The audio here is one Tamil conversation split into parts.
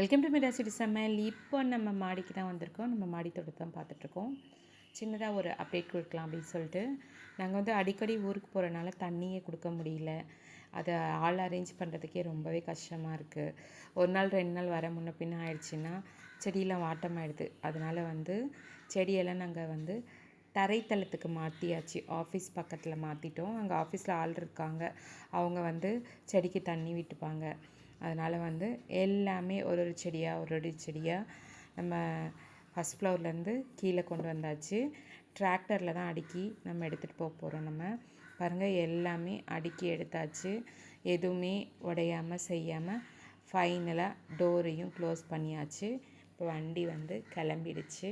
வெல்கம் டு மிடா சிட்டி சமையல் இப்போ நம்ம மாடிக்கு தான் வந்திருக்கோம். நம்ம மாடி தோட்டத்தை தான் பார்த்துட்ருக்கோம். சின்னதாக ஒரு அப்டேட் கொடுக்கலாம் அப்படின்னு சொல்லிட்டு. நாங்கள் வந்து அடிக்கடி ஊருக்கு போகிறனால தண்ணியே கொடுக்க முடியல. அதை ஆள் அரேஞ்ச் பண்ணுறதுக்கே ரொம்பவே கஷ்டமாக இருக்குது ஒரு நாள் ரெண்டு நாள் வர முன்ன பின்ன ஆயிடுச்சுன்னா செடியெல்லாம் வாட்டமாயிடுது. அதனால் வந்து செடியெல்லாம் நாங்கள் வந்து தரைத்தளத்துக்கு மாற்றியாச்சு ஆஃபீஸ் பக்கத்தில் மாற்றிட்டோம் அங்கே ஆஃபீஸில் ஆள் இருக்காங்க. அவங்க வந்து செடிக்கு தண்ணி விட்டுப்பாங்க. அதனால் வந்து எல்லாமே ஒரு ஒரு செடியாக ஒரு ஒரு செடியாக நம்ம ஃபஸ்ட் ஃப்ளோர்லேருந்து கீழே கொண்டு வந்தாச்சு. டிராக்டரில் தான் அடுக்கி நம்ம எடுத்துகிட்டு போக போகிறோம் நம்ம. பாருங்கள் எல்லாமே அடுக்கி எடுத்தாச்சு. எதுவுமே உடையாமல் செய்யாமல் ஃபைனலாக டோரையும் க்ளோஸ் பண்ணியாச்சு. இப்போ வண்டி வந்து கிளம்பிடுச்சு.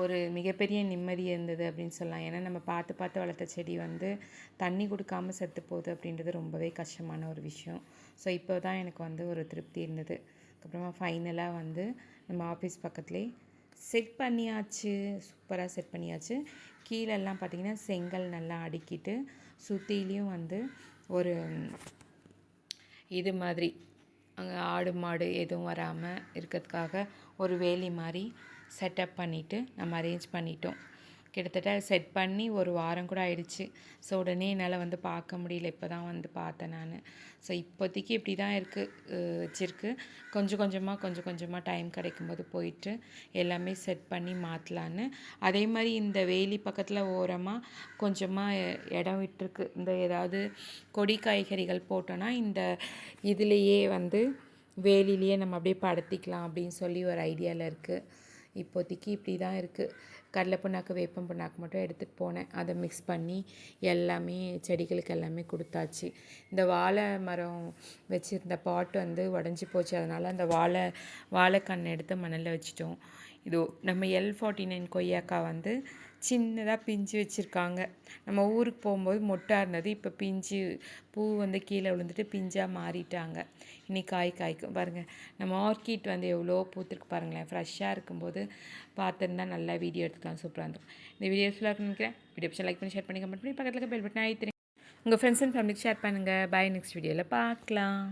ஒரு மிகப்பெரிய நிம்மதி இருந்தது அப்படின்னு சொல்லலாம். ஏன்னா நம்ம பார்த்து பார்த்து வளர்த்த செடி வந்து தண்ணி கொடுக்காம செத்து போகுது அப்படின்றது ரொம்பவே கஷ்டமான ஒரு விஷயம். ஸோ இப்போ தான் எனக்கு வந்து ஒரு திருப்தி இருந்தது. அதுக்கப்புறமா ஃபைனலாக வந்து நம்ம ஆஃபீஸ் பக்கத்துலேயே செட் பண்ணியாச்சு. சூப்பராக செட் பண்ணியாச்சு. கீழெல்லாம் பார்த்திங்கன்னா செங்கல் நல்லா அடுக்கிட்டு சுற்றிலையும் வந்து ஒரு இது மாதிரி அங்கே ஆடு மாடு எதுவும் வராமல் இருக்கிறதுக்காக ஒரு வேலி மாதிரி செட்டப் பண்ணிவிட்டு நம்ம அரேஞ்ச் பண்ணிட்டோம். கிட்டத்தட்ட செட் பண்ணி ஒரு வாரம் கூட ஆயிடுச்சு. ஸோ உடனே என்னால் வந்து பார்க்க முடியல. இப்போ தான் வந்து பார்த்தேன் நான். ஸோ இப்போதைக்கு இப்படி தான் இருக்குது வச்சுருக்கு. கொஞ்சம் கொஞ்சமாக கொஞ்சம் கொஞ்சமாக டைம் கிடைக்கும்போது போயிட்டு எல்லாமே செட் பண்ணி மாற்றலான்னு அதே மாதிரி இந்த வேலி பக்கத்தில் ஓரமாக கொஞ்சமாக இடம் விட்டுருக்கு. இந்த ஏதாவது கொடி காய்கறிகள் போட்டோன்னா இந்த இதுலேயே வந்து வேலிலேயே நம்ம அப்படியே படுத்திக்கலாம் அப்படின்னு சொல்லி ஒரு ஐடியாவில் இருக்குது இப்போதைக்கு இப்படி தான் இருக்குது கடலை புண்ணாக்கு வேப்பம் புண்ணாக்கு மட்டும் எடுத்துகிட்டு போனேன். அதை மிக்ஸ் பண்ணி எல்லாமே செடிகளுக்கு எல்லாமே கொடுத்தாச்சு. இந்த வாழை மரம் வச்சுருந்த பாட்டு வந்து உடஞ்சி போச்சு. அதனால் அந்த வாழை வாழைக்கண்ணை எடுத்து மணலில் வச்சுட்டோம். இதோ நம்ம எல் ஃபார்ட்டி நைன் கொய்யாக்கா வந்து சின்னதாக பிஞ்சு வச்சுருக்காங்க. நம்ம ஊருக்கு போகும்போது மொட்டாக இருந்தது இப்போ பிஞ்சு பூ வந்து கீழே விழுந்துட்டு பிஞ்சாக மாறிட்டாங்க. இனி காய் காய்க்கும். பாருங்கள் நம்ம ஆர்கிட் வந்து எவ்வளோ பூத்துருக்கு பாருங்களேன். ஃப்ரெஷ்ஷாக இருக்கும்போது பார்த்துருந்தா நல்லா வீடியோ எடுத்துக்கலாம். சூப்பராக இருந்தோம் இந்த வீடியோ ஃபுல்லாக நினைக்கிறேன். வீடியோ லைக் பண்ணி ஷேர் பண்ணி கமெண்ட் பண்ணி பக்கத்தில் பெல் பட்டன் ஆயிடுறேன் உங்கள் ஃப்ரெண்ட்ஸ் அண்ட் ஃபேமிலிக்கு ஷேர் பண்ணுங்கள் பாய் நெக்ஸ்ட் வீடியோவில் பார்க்கலாம்.